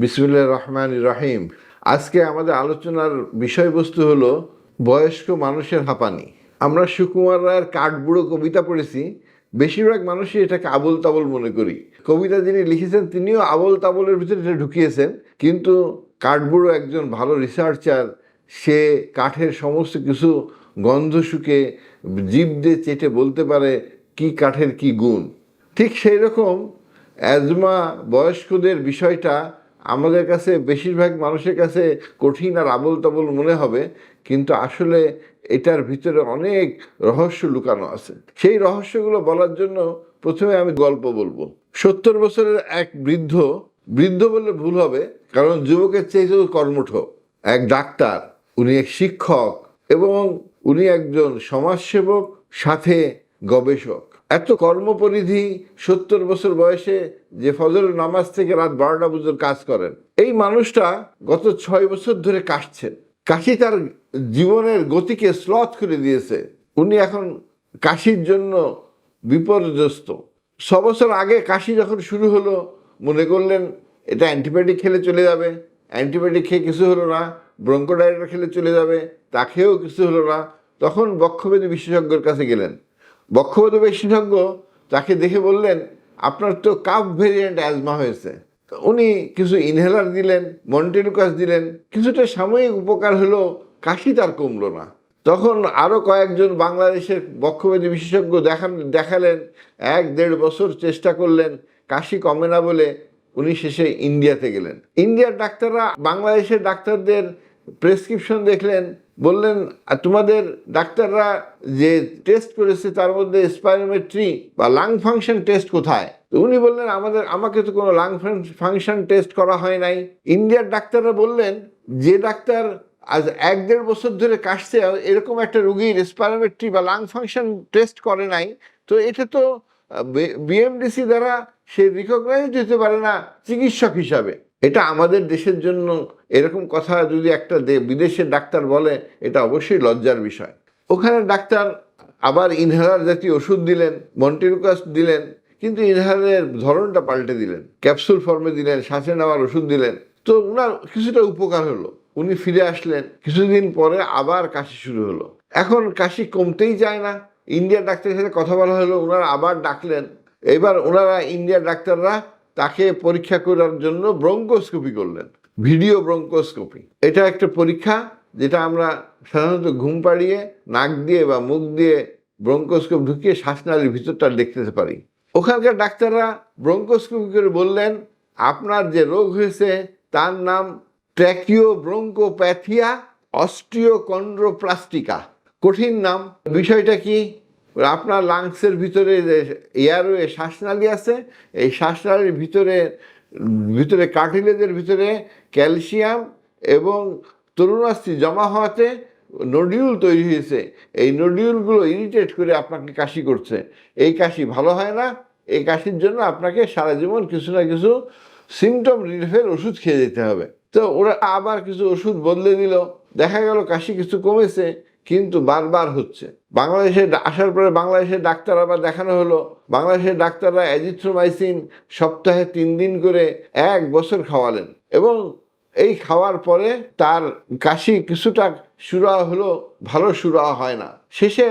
বিসমুল্লাহ রহমান রহিম। আজকে আমাদের আলোচনার বিষয়বস্তু হলো বয়স্ক মানুষের হাঁপানি। আমরা সুকুমার রায়ের কাঠবুড়ো কবিতা পড়েছি, বেশিরভাগ মানুষই এটাকে আবল তাবল মনে করি। কবিতা যিনি লিখেছেন, তিনিও আবল তাবলের ভিতরে এটা ঢুকিয়েছেন। কিন্তু কাঠবুড়ো একজন ভালো রিসার্চার, সে কাঠের সমস্ত কিছু গন্ধ শুকে জীব দিয়ে চেটে বলতে পারে কি কাঠের কি গুণ। ঠিক সেই রকম অ্যাজমা বয়স্কদের বিষয়টা আমাদের কাছে, বেশিরভাগ মানুষের কাছে কঠিন আর আবল তাবল মনে হবে, কিন্তু আসলে এটার ভিতরে অনেক রহস্য লুকানো আছে। সেই রহস্যগুলো বলার জন্য প্রথমে আমি গল্প বলব। সত্তর বছরের এক বৃদ্ধ বৃদ্ধ বললে ভুল হবে, কারণ যুবকের চেয়েও কর্মঠ। এক ডাক্তার, উনি এক শিক্ষক এবং উনি একজন সমাজসেবক, সাথে গবেষক। এত কর্মপরিধি সত্তর বছর বয়সে যে ফজরের নামাজ থেকে রাত বারোটা পর্যন্ত কাজ করেন। এই মানুষটা গত ছয় বছর ধরে কাশছেন। কাশি তার জীবনের গতিকে স্লথ করে দিয়েছে। উনি এখন কাশির জন্য বিপর্যস্ত। ছ বছর আগে কাশি যখন শুরু হলো, মনে করলেন, এটা অ্যান্টিবায়োটিক খেলে চলে যাবে। অ্যান্টিবায়োটিক খেয়ে কিছু হলো না, ব্রঙ্কোডাইটার খেলে চলে যাবে, তা খেয়েও কিছু হলো না। তখন বক্ষবেদী বিশেষজ্ঞের কাছে গেলেন। বক্ষবেদী বিশেষজ্ঞ তাকে দেখে বললেন, আপনার তো কাপ ভেরিয়েন্ট অ্যাজমা হয়েছে। উনি কিছু ইনহেলার দিলেন, মন্টেনুকাস দিলেন। কিছুটা সাময়িক উপকার হলো, কাশি তার কমলো না। তখন আরও কয়েকজন বাংলাদেশের বক্ষবেদী বিশেষজ্ঞ দেখান, দেখালেন, এক দেড় বছর চেষ্টা করলেন, কাশি কমে না বলে উনি শেষে ইন্ডিয়াতে গেলেন। ইন্ডিয়ার ডাক্তাররা বাংলাদেশের ডাক্তারদের প্রেসক্রিপশন দেখলেন বললেন তোমাদের ডাক্তাররা যে টেস্ট করেছে তার মধ্যে স্পাইরোমেট্রি বা লাং ফাংশন টেস্ট কোথায়? উনি বললেন, আমাদের, আমাকে তো কোনো লাং ফাংশন টেস্ট করা হয় নাই। ইন্ডিয়ার ডাক্তাররা বললেন, যে ডাক্তার আজ এক দেড় বছর ধরে কাশছে, এরকম একটা রুগীর স্পাইরোমেট্রি বা লাং ফাংশন টেস্ট করে নাই। তো এটা তো বিএমডিসি দ্বারা সে রিকগনাইজ হতে পারে না চিকিৎসক হিসাবে। এটা আমাদের দেশের জন্য এরকম কথা যদি একটা বিদেশের ডাক্তার বলে, এটা অবশ্যই লজ্জার বিষয়। ওখানে ডাক্তার আবার ইনহেলার জাতীয় ওষুধ দিলেন, মন্টিরুকাস দিলেন, কিন্তু ইনহেলারের ধরনটা পাল্টে দিলেন। ক্যাপসুল ফর্মে দিলেন, শ্বাসে নেওয়ার ওষুধ দিলেন। তো ওনার কিছুটা উপকার হলো। উনি ফিরে আসলেন, কিছুদিন পরে আবার কাশি শুরু হলো। এখন কাশি কমতেই যায় না। ইন্ডিয়ার ডাক্তারের সাথে কথা বলা হলো ওনারা আবার ডাকলেন। এবার ওনারা ইন্ডিয়ার ডাক্তাররা তাকে পরীক্ষা করার জন্য ব্রঙ্কোস্কোপি করলেন। Video bronchoscopy. এটা একটা পরীক্ষা যেটা আমরা সাধারণত ঘুম পাড়িয়ে, নাক দিয়ে বা মুখ দিয়ে ব্রঙ্কোস্কোপ ঢুকিয়ে শ্বাসনালীর ভিতরটা দেখতে পারি। ওখানকার ডাক্তাররা ব্রঙ্কোস্কোপি করে বললেন, আপনার যে রোগ হয়েছে তার নাম ট্র্যাকিও ব্রঙ্কোপ্যাথিয়া অস্টিওকন্ড্রোপ্লাস্টিকা কঠিন নাম। বিষয়টা কি? আপনার লাংসের ভিতরে যে এয়ারওয়ে শ্বাসনালী আছে, এই শ্বাসনালীর ভিতরে ভিতরে কার্টিলেজের ভিতরে ক্যালসিয়াম এবং তরুণাস্থি জমা হওয়াতে নডিউল তৈরি হয়েছে। এই নডিউলগুলো ইরিটেট করে আপনাকে কাশি করছে। এই কাশি ভালো হয় না, এই কাশির জন্য আপনাকে সারা জীবন কিছু না কিছু সিমটম রিলিফের ওষুধ খেয়ে যেতে হবে। তো ওরা আবার কিছু ওষুধ বদলে দিল। দেখা গেল কাশি কিছু কমেছে। কিন্তু বারবার হচ্ছে। বাংলাদেশে আসার পরে বাংলাদেশের ডাক্তার আবার দেখানো হলো। বাংলাদেশের ডাক্তাররা অ্যাজিথ্রোমাইসিন সপ্তাহে তিন দিন করে এক বছর খাওয়ালেন এবং এই খাওয়ার পরে তার কাশি কিছুটা সুরা হলো, ভালো সুরা হয় না। শেষে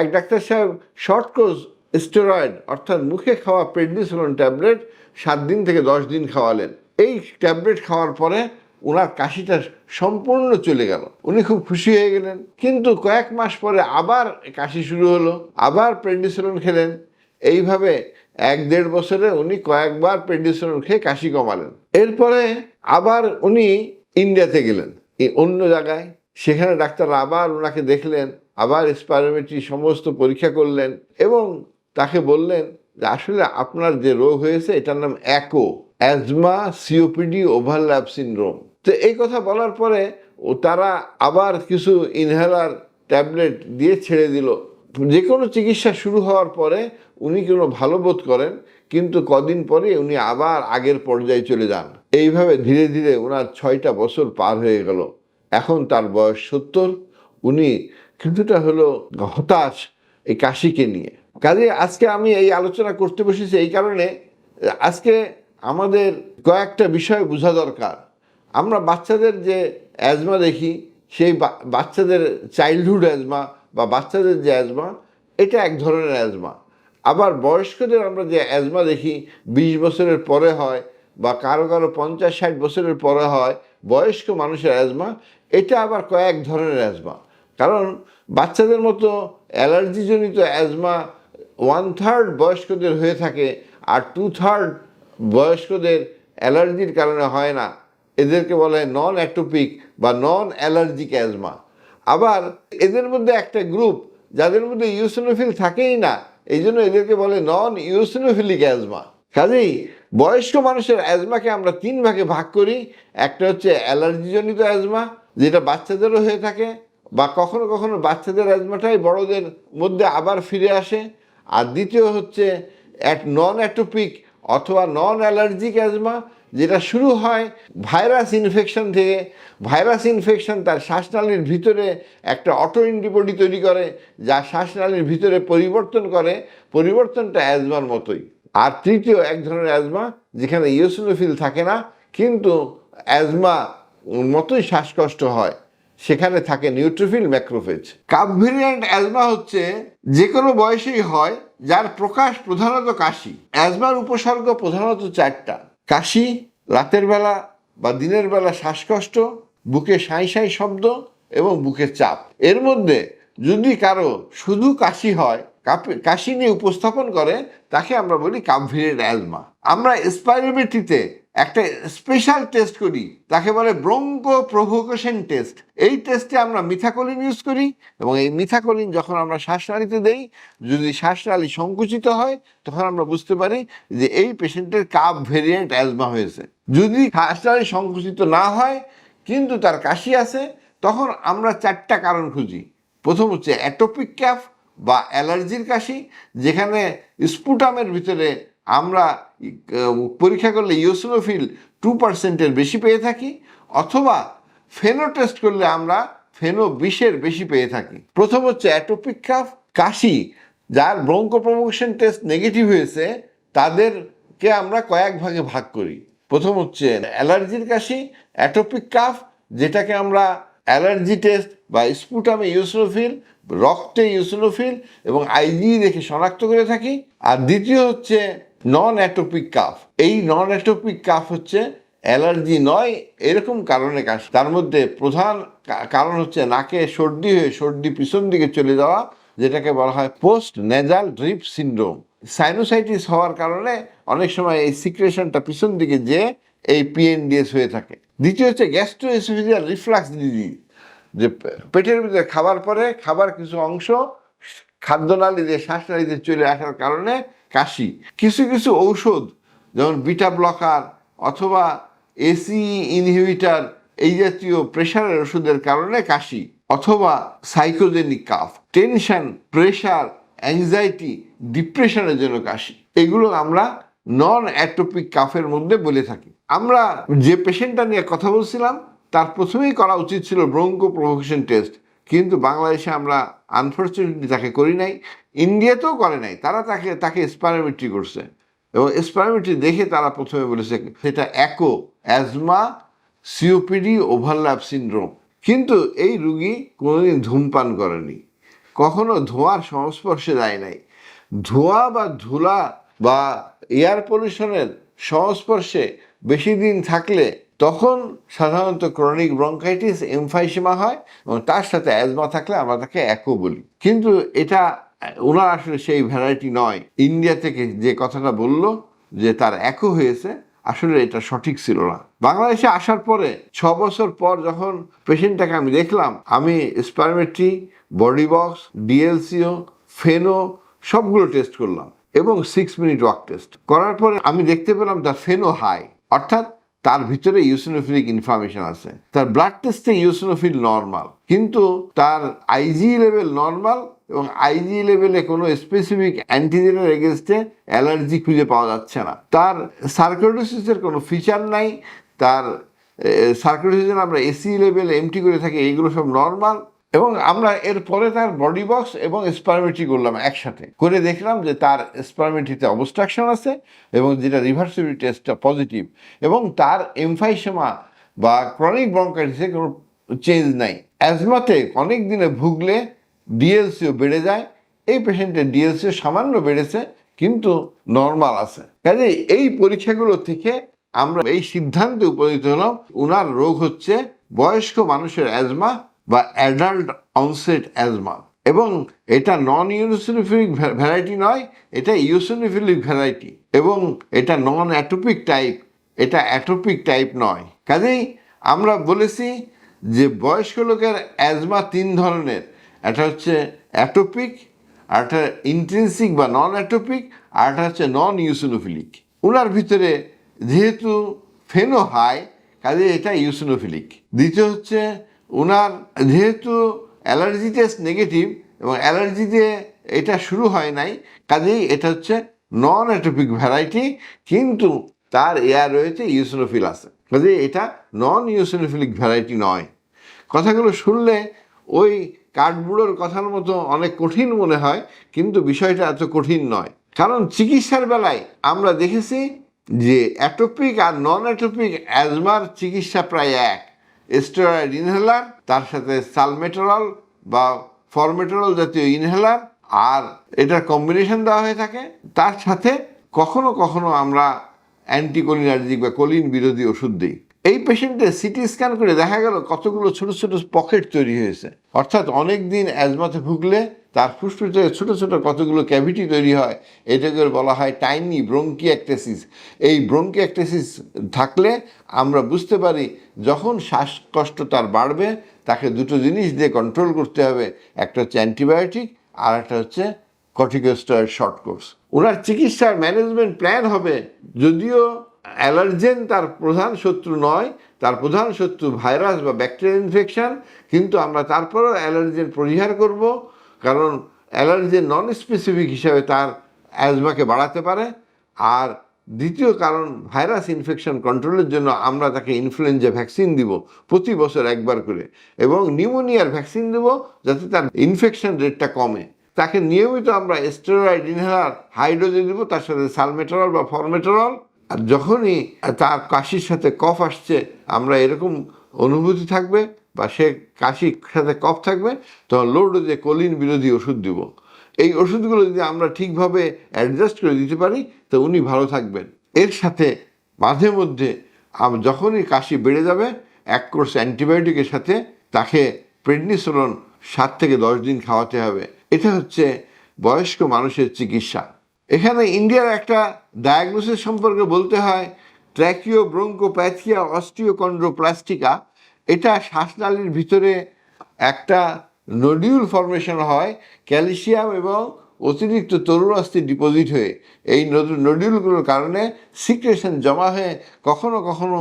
এক ডাক্তার সাহেব শর্ট কোর্স স্টেরয়েড অর্থাৎ মুখে খাওয়া প্রেডনিসোলন ট্যাবলেট সাত দিন থেকে দশ দিন খাওয়ালেন। এই ট্যাবলেট খাওয়ার পরে ওনার কাশিটা সম্পূর্ণ চলে গেল। উনি খুব খুশি হয়ে গেলেন। কিন্তু কয়েক মাস পরে আবার কাশি শুরু হলো, আবার প্রেডিসোলন খেলেন। এইভাবে এক দেড় বছরে উনি কয়েকবার প্রেডিসোলন খেয়ে কাশি কমালেন। এরপরে আবার উনি ইন্ডিয়াতে গেলেন অন্য জায়গায়। সেখানে ডাক্তার আবার ওনাকে দেখলেন, আবার স্পাইরোমেট্রি সমস্ত পরীক্ষা করলেন এবং তাকে বললেন যে, আসলে আপনার যে রোগ হয়েছে, এটার নাম ACO asthma COPD overlap syndrome. তো এই কথা বলার পরে তারা আবার কিছু ইনহেলার ট্যাবলেট দিয়ে ছেড়ে দিল। যে কোনো চিকিৎসা শুরু হওয়ার পরে উনি কোনো ভালো বোধ করেন, কিন্তু কদিন পরে উনি আবার আগের পর্যায়ে চলে যান। এইভাবে ধীরে ধীরে ওনার ছয়টা বছর পার হয়ে গেল। এখন তার বয়স সত্তর, উনি কিছুটা হলো হতাশ এই কাশিকে নিয়ে। কাজে আজকে আমি এই আলোচনা করতে বসেছি এই কারণে, আজকে আমাদের কয়েকটা বিষয় বোঝা দরকার। আমরা বাচ্চাদের যে অ্যাজমা দেখি, সেই বাচ্চাদের চাইল্ডহুড অ্যাজমা বা বাচ্চাদের যে অ্যাজমা এটা এক ধরনের অ্যাজমা আবার বয়স্কদের আমরা যে অ্যাজমা দেখি, বিশ বছরের পরে হয় বা কারও কারও পঞ্চাশ, ষাট বছরের পরে হয়, বয়স্ক মানুষের অ্যাজমা এটা আবার কয়েক ধরনের অ্যাজমা কারণ বাচ্চাদের মতো অ্যালার্জিজনিত অ্যাজমা ওয়ান থার্ড বয়স্কদের হয়ে থাকে আর টু থার্ড বয়স্কদের অ্যালার্জির কারণে হয় না। এদেরকে বলে নন অ্যাটোপিক বা নন অ্যালার্জিক অ্যাজমা আবার এদের মধ্যে একটা গ্রুপ যাদের মধ্যে ইউসিনোফিল থাকেই না এই জন্য এদেরকে বলে নন ইউসিনোফিলিক অ্যাজমা কাজেই বয়স্ক মানুষের অ্যাজমাকে আমরা তিন ভাগে ভাগ করি, একটা হচ্ছে অ্যালার্জিজনিত অ্যাজমা যেটা বাচ্চাদেরও হয়ে থাকে, বা কখনো কখনো বাচ্চাদের অ্যাজমাটাই বড়দের মধ্যে আবার ফিরে আসে। আর দ্বিতীয় হচ্ছে এক নন অ্যাটোপিক অথবা নন অ্যালার্জিক অ্যাজমা যেটা শুরু হয় ভাইরাস ইনফেকশন থেকে। ভাইরাস ইনফেকশন তার শ্বাসনালীর ভিতরে একটা অটো অ্যান্টিবডি তৈরি করে, যা শ্বাসনালীর ভিতরে পরিবর্তন করে। পরিবর্তনটা অ্যাজমার মতোই। আর তৃতীয় এক ধরনের অ্যাজমা, যেখানে ইওসিনোফিল থাকে না, কিন্তু অ্যাজমা মতোই শ্বাসকষ্ট হয়। সেখানে থাকে নিউট্রোফিল ম্যাক্রোফেজ কাপভেরিয়ান্ট অ্যাজমা হচ্ছে যে কোনো বয়সেই হয়, যার প্রকাশ প্রধানত কাশি। অ্যাজমার উপসর্গ প্রধানত চারটা। কাশি, রাতের বেলা বা দিনের বেলা শ্বাসকষ্ট, বুকে সাঁই সাঁই শব্দ এবং বুকের চাপ। এর মধ্যে যদি কারও শুধু কাশি হয় কাশি নিয়ে উপস্থাপন করে, তাকে আমরা বলি কাপ অ্যালমা। আমরা স্পাইরোমেট্রিতে একটা স্পেশাল টেস্ট করি, তাকে বলে ব্রঙ্কো প্রভোকেশন টেস্ট এই টেস্টে আমরা মিথাকোলিন ইউজ করি এবং এই মিথাকোলিন যখন আমরা শ্বাসনালীতে দেই, যদি শ্বাসনালী সংকুচিত হয়, তখন আমরা বুঝতে পারি যে এই পেশেন্টের কাপ ভেরিয়েন্ট অ্যাজমা হয়েছে। যদি শ্বাসনালী সংকুচিত না হয়, কিন্তু তার কাশি আছে, তখন আমরা চারটা কারণ খুঁজি। প্রথম হচ্ছে অ্যাটোপিক ক্যাফ বা অ্যালার্জির কাশি, যেখানে স্পুটামের ভিতরে আমরা পরীক্ষা করলে ইওসিনোফিল টু পার্সেন্টের বেশি পেয়ে থাকি, অথবা ফেনো টেস্ট করলে আমরা ফেনো বিশের বেশি পেয়ে থাকি। প্রথম হচ্ছে অ্যাটোপিক কাফ, কাশি, যার ব্রঙ্কোপ্রমোশন টেস্ট নেগেটিভ হয়েছে, তাদেরকে আমরা কয়েক ভাগে ভাগ করি। প্রথম হচ্ছে অ্যালার্জির কাশি, অ্যাটোপিক কাফ, যেটাকে আমরা অ্যালার্জি টেস্ট বা স্পুটামে ইউসোফিল রক্তে ইউসোফিল এবং আইজি দেখে শনাক্ত করে থাকি। আর দ্বিতীয় হচ্ছে নন অ্যাটোপিক কাফ এই নন অ্যাটোপিক কাফ হচ্ছে অ্যালার্জি নয়, এরকম কারণে কাশ তার মধ্যে প্রধান কারণ হচ্ছে নাকে সর্দি হয়ে সর্দি পিছন দিকে চলে যাওয়া, যেটাকে বলা হয় post nasal drip syndrome sinusitis হওয়ার কারণে অনেক সময় এই সিক্রেশনটা পিছন দিকে যে এই পিএনডিএস হয়ে থাকে। দ্বিতীয় হচ্ছে গ্যাস্ট্রোএসোফিজিয়াল রিফ্লাক্স ডিজিজ যে পেটের ভিতরে খাবার পরে খাবার কিছু অংশ খাদ্যনালী দিয়ে শ্বাসনালীতে চলে আসার কারণে কাশি। কিছু কিছু ঔষধ, যেমন বিটা ব্লকার অথবা এসি ইনহিবিটার এই জাতীয় প্রেশারের ওষুধের কারণে কাশি, অথবা psychogenic cough tension pressure anxiety ডিপ্রেশনের জন্য কাশি। এগুলো আমরা নন অ্যাটোপিক কাফের মধ্যে বলে থাকি। আমরা যে পেশেন্টটা নিয়ে কথা বলছিলাম, তার প্রথমেই করা উচিত ছিল ব্রঙ্কো প্রভোকেশন টেস্ট কিন্তু বাংলাদেশে আমরা আনফর্চুনেটলি তাকে করি নাই, ইন্ডিয়াতেও করে নাই। তারা তাকে তাকে স্পাইরোমেট্রি করছে। এবং স্পাইরোমেট্রি দেখে তারা প্রথমে বলেছে সেটা ACO asthma COPD overlap syndrome কিন্তু এই রুগী কোনোদিন ধূমপান করেনি। কখনো ধোঁয়ার সংস্পর্শে যায় নাই। ধোঁয়া বা ধুলা বা এয়ার পলিউশনের সংস্পর্শে বেশি দিন থাকলে তখন সাধারণত ক্রনিক ব্রঙ্কাইটিস, এমফাইসিমা হয় এবং তার সাথে অ্যাজমা থাকলে আমরা তাকে একও বলি। কিন্তু এটা, ওনার আসলে সেই ভ্যারাইটি নয়। ইন্ডিয়া থেকে যে কথাটা বলল যে তার একও হয়েছে, আসলে এটা সঠিক ছিল না। বাংলাদেশে আসার পরে ছ বছর পর যখন পেশেন্টটাকে আমি দেখলাম, আমি স্পারমেট্রি বডি বক্স ডিএলসিও ফেনো সবগুলো টেস্ট করলাম এবং সিক্স মিনিট ওয়াক টেস্ট করার পরে আমি দেখতে পেলাম তার ফেনো হাই। অর্থাৎ তার ভিতরে ইউসিনোফিলিক ইনফরমেশন আছে। তার ব্লাড টেস্টে ইউসিনোফিল নর্মাল কিন্তু তার আইজি লেভেল নর্মাল এবং আইজি লেভেলে কোনো স্পেসিফিক অ্যান্টিজেনের এগেনস্টে অ্যালার্জি খুঁজে পাওয়া যাচ্ছে না। তার সার্কোডোসিসের কোনো ফিচার নাই, তার সার্কোডোসিসের আমরা এসি লেভেল এমটি করে থাকি, এইগুলো সব নর্মাল এবং আমরা এরপরে তার বডি বক্স এবং স্পারমেট্রি করলাম একসাথে। করে দেখলাম যে তার স্পারমেট্রিতে অবস্ট্রাকশন আছে এবং যেটা রিভার্সিবিলিটি টেস্টটা পজিটিভ এবং তার এমফাইসেমা বা ক্রনিক ব্রঙ্কাইটিসে কোনো চেঞ্জ নাই। অ্যাজমাতে অনেক দিনে ভুগলে ডিএলসিও বেড়ে যায়, এই পেশেন্টের ডিএলসিও সামান্য বেড়েছে, কিন্তু নর্মাল আছে। কাজে এই পরীক্ষাগুলো থেকে আমরা এই সিদ্ধান্তে উপনীত হলাম, উনার রোগ হচ্ছে বয়স্ক মানুষের অ্যাজমা বা অ্যাডাল্ট অনসেট অ্যাজমা এবং এটা নন ইউসোনিফিলিক ভ্যারাইটি নয়, এটা ইউসোনিফিলিক ভ্যারাইটি এবং এটা নন অ্যাটোপিক টাইপ এটা অ্যাটোপিক টাইপ নয়। কাজেই আমরা বলেছি যে বয়স্ক লোকের অ্যাজমা তিন ধরনের। এটা হচ্ছে অ্যাটোপিক আরটা ইন্ট্রেন্সিক বা নন অ্যাটোপিক আরটা হচ্ছে নন ইউসোনোফিলিক ওনার ভিতরে যেহেতু ফেনো হাই কাজে এটা ইউসোনোফিলিক দ্বিতীয় হচ্ছে ওনার যেহেতু অ্যালার্জি টেস্ট নেগেটিভ এবং অ্যালার্জিতে এটা শুরু হয় নাই, কাজেই এটা হচ্ছে নন অ্যাটোপিক ভ্যারাইটি কিন্তু তার এয়ার রয়েছে ইউসোনোফিল আছে। কাজে এটা নন ইউসোনোফিলিক ভ্যারাইটি নয়। কথাগুলো শুনলে ওই কাঠবুড়োর কথার মতো অনেক কঠিন মনে হয়, কিন্তু বিষয়টা এত কঠিন নয়। কারণ চিকিৎসার বেলায় আমরা দেখেছি যে অ্যাটোপিক আর নন অ্যাটোপিক অ্যাজমার চিকিৎসা প্রায় এক। স্টেরয়েড ইনহেলার তার সাথে সালমেটেরল বা ফরমেটেরল জাতীয় ইনহেলার আর এটার কম্বিনেশন দেওয়া হয়ে থাকে। তার সাথে কখনো কখনো আমরা অ্যান্টিকোলিনার্জিক বা কোলিন বিরোধী ওষুধ দিই। এই পেশেন্টে সিটি স্ক্যান করে দেখা গেল কতগুলো ছোট ছোট পকেট তৈরি হয়েছে। অর্থাৎ অনেক দিন অ্যাজমাতে ভুগলে তার ফুসফুসে ছোটো ছোটো কতগুলো ক্যাভিটি তৈরি হয় এটাকে বলা হয় টাইনি ব্রঙ্কিয়াকটেসিস এই ব্রঙ্কিয়াকটেসিস থাকলে আমরা বুঝতে পারি যখন শ্বাসকষ্ট তার বাড়বে, তাকে দুটো জিনিস দিয়ে কন্ট্রোল করতে হবে, একটা হচ্ছে অ্যান্টিবায়োটিক আর একটা হচ্ছে কর্টিকোস্টয়েড শর্ট কোর্স ওনার চিকিৎসার ম্যানেজমেন্ট প্ল্যান হবে, যদিও অ্যালার্জেন তার প্রধান শত্রু নয়, তার প্রধান শত্রু ভাইরাস বা ব্যাকটেরিয়া ইনফেকশন কিন্তু আমরা তারপরেও অ্যালার্জেন পরিহার করব কারণ অ্যালার্জেন নন স্পেসিফিক হিসাবে তার অ্যাজমাকে বাড়াতে পারে। আর দ্বিতীয় কারণ ভাইরাস ইনফেকশন কন্ট্রোলের জন্য আমরা তাকে ইনফ্লুয়েঞ্জা ভ্যাকসিন দিব প্রতি বছর একবার করে এবং নিউমোনিয়ার ভ্যাকসিন দেব যাতে তার ইনফেকশন রেটটা কমে। তাকে নিয়মিত আমরা স্টেরয়েড ইনহেলার হাইড্রোজেন দিব, তার সাথে সালমেটেরল বা ফরমেটেরল আর যখনই তার কাশির সাথে কফ আসছে, আমরা এরকম অনুভূতি থাকবে। বা সে কাশির সাথে কফ থাকবে, তখন লো যে কলিন বিরোধী ওষুধ দিব। এই ওষুধগুলো যদি আমরা ঠিকভাবে অ্যাডজাস্ট করে দিতে পারি, তো উনি ভালো থাকবেন। এর সাথে মাঝে মধ্যে যখনই কাশি বেড়ে যাবে, এক কোর্স অ্যান্টিবায়োটিকের সাথে তাকে প্রেডনিসোলন সাত থেকে দশ দিন খাওয়াতে হবে। এটা হচ্ছে বয়স্ক মানুষের চিকিৎসা। এখানে ইন্ডিয়ার একটা ডায়াগনোসিস সম্পর্কে বলতে হয় ট্র্যাকিও ব্রঙ্কোপ্যাথিয়া অস্টিওকন্ড্রোপ্লাস্টিকা এটা শ্বাসনালীর ভিতরে একটা নডিউল ফর্মেশন হয় ক্যালসিয়াম এবং অতিরিক্ত তরুণ অস্থি ডিপোজিট হয়ে এই নডিউলগুলোর কারণে সিক্রেশন জমা হয়ে কখনো কখনো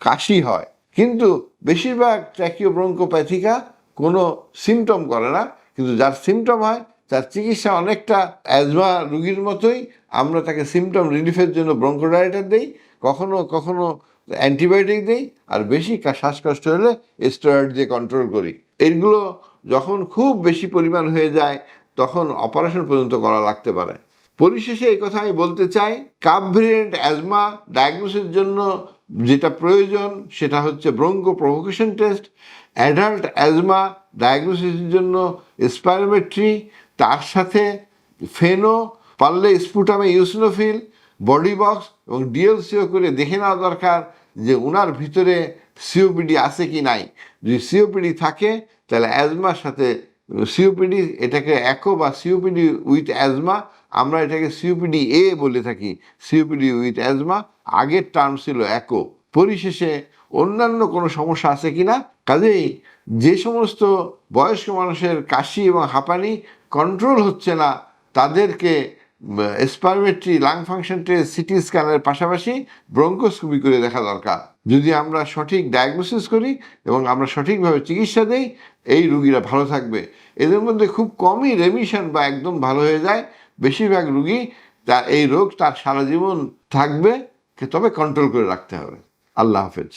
কাশি হয়। কিন্তু বেশিরভাগ ট্র্যাকিও ব্রঙ্কোপ্যাথিকা কোনো সিমটম করে না, কিন্তু যার সিমটম হয়, তার চিকিৎসা অনেকটা অ্যাজমা রুগীর মতোই, আমরা তাকে সিমটম রিলিফের জন্য ব্রঙ্কোডাইটার দিই, কখনো কখনো অ্যান্টিবায়োটিক দিই আর বেশি শ্বাসকষ্ট হলে স্টেরয়েড দিয়ে কন্ট্রোল করি। এইগুলো যখন খুব বেশি পরিমাণ হয়ে যায়, তখন অপারেশন পর্যন্ত করা লাগতে পারে। পরিশেষে এই কথা আমি বলতে চাই কাপ ভেরিয়েন্ট অ্যাজমা ডায়াগনোসিসের জন্য যেটা প্রয়োজন, সেটা হচ্ছে broncho provocation test adult asthma ডায়াগনোসিসের জন্য স্পাইরোমেট্রি তার সাথে ফেনো পারলে স্পুটামে ইউসিনোফিল বডি বক্স এবং ডিএলসিও করে দেখে নেওয়া দরকার যে ওনার ভিতরে সিওপিডি আছে কি নাই। যদি সিওপিডি থাকে, তাহলে অ্যাজমার সাথে সিওপিডি এটাকে একো বা সিওপিডি উইথ অ্যাজমা আমরা এটাকে সিওপিডি এ বলে থাকি। সিওপিডি উইথ অ্যাজমা আগের টার্ম ছিল একো পরিশেষে অন্যান্য কোনো সমস্যা আছে কিনা কাজেই যে সমস্ত বয়স্ক মানুষের কাশি এবং হাঁপানি কন্ট্রোল হচ্ছে না, তাদেরকে spirometry lung function test CT স্ক্যানের পাশাপাশি ব্রঙ্কোস্কোপি করে দেখা দরকার। যদি আমরা সঠিক ডায়াগনোসিস করি এবং আমরা সঠিকভাবে চিকিৎসা দেই, এই রুগীরা ভালো থাকবে। এদের মধ্যে খুব কমই রেমিশন বা একদম ভালো হয়ে যায়। বেশিরভাগ রুগী তার এই রোগ তার সারা জীবন থাকবে তবে কন্ট্রোল করে রাখতে হবে। আল্লাহ হাফেজ।